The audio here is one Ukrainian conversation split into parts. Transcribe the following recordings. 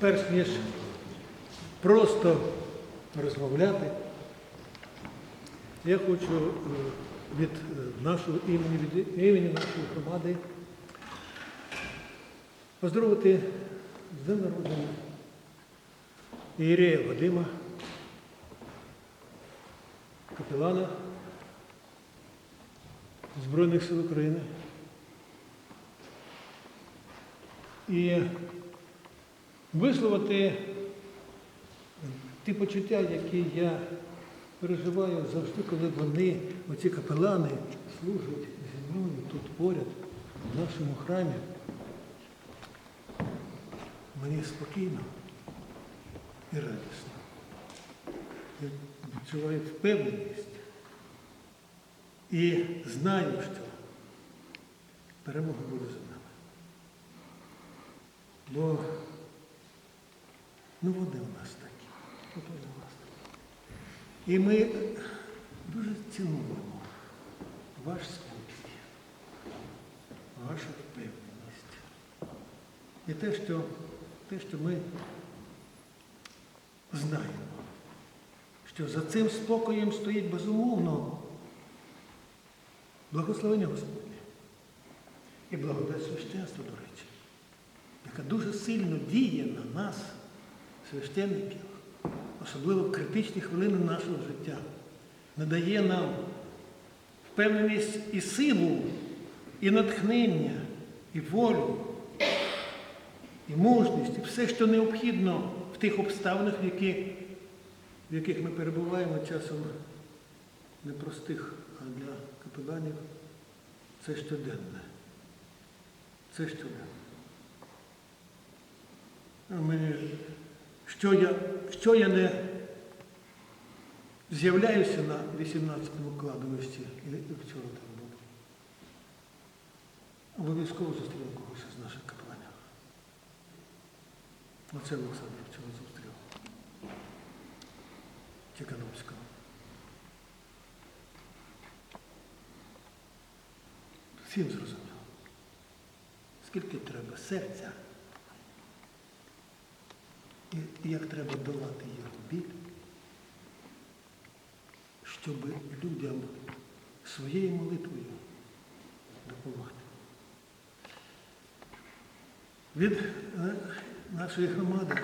перш ніж просто розмовляти, я хочу е, від нашого імені, від імені нашої громади поздоровити з днем народження Ієрея Вадима, капелана Збройних сил України. І висловити ті почуття, які я переживаю завжди, коли вони, оці капелани, служать зі мною тут поряд, в нашому храмі. Мені спокійно і радісно. Я відчуваю впевненість і знаю, що перемога буде за нами. Бо ну вони у нас такі. От вони у нас такі. І ми дуже цінуємо ваш спокій, вашу впевненість. І те, що, те, що ми знаємо, що за цим спокоєм стоїть безумовно благословення Господнє і благодать священства, до речі, яка дуже сильно діє на нас, священників, особливо в критичні хвилини нашого життя, надає нам впевненість і силу, і натхнення, і волю, і мужність, і все, що необхідно в тих обставинах, в яких, в яких ми перебуваємо часом непростих, а для капеланів це щоденне. Це щоденно. А мені, що я, що я не з'являюся на 18-му кладовищі, і вчора там був. Обов'язково зустріну когось із наших капеланів. Оце Олександр вчора зустрів. Тікановського. Всім зрозуміло. Скільки треба серця, і як треба долати його біль, щоб людям своєю молитвою допомогти. Від е, нашої громади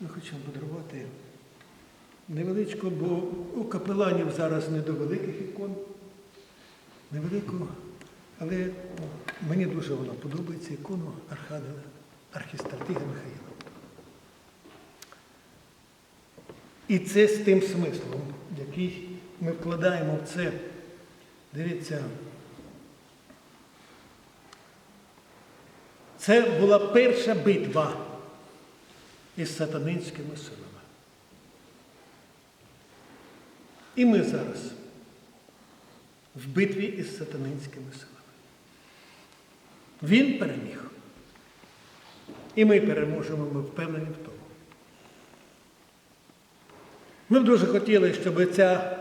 ми хочемо подарувати невеличку, бо у капеланів зараз не до великих ікон, невелику, але мені дуже вона подобається ікону Архангела, архістратига Михаїла. І це з тим смислом, який ми вкладаємо в це. Дивіться, це була перша битва із сатанинськими силами. І ми зараз в битві із сатанинськими силами. Він переміг. І ми переможемо, ми впевнені в тому. Ми б дуже хотіли, щоб ця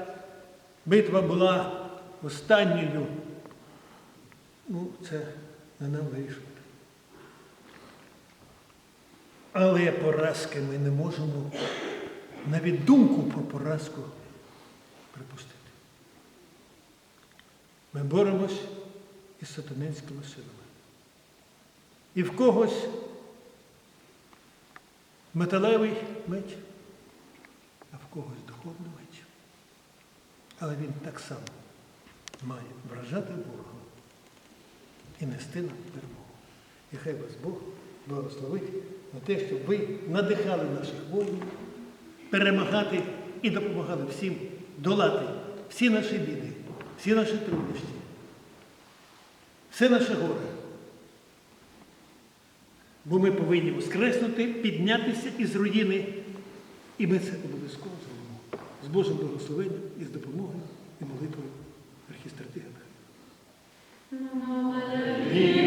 битва була останньою. Ну, це не нам вирішувати. Але поразки ми не можемо навіть думку про поразку припустити. Ми боремось із сатанинськими силами. І в когось металевий меч, а в когось духовний меч. Але він так само має вражати ворога і нести нам перемогу. І хай вас Бог благословить на те, щоб ви надихали наших воїнів, перемагати і допомагали всім долати всі наші біди, всі наші труднощі, все наше горе. Бо ми повинні воскреснути, піднятися із руїни. І ми це обов'язково зробимо. З Божим благословенням і з допомогою і молитвою архістратига. Ніколи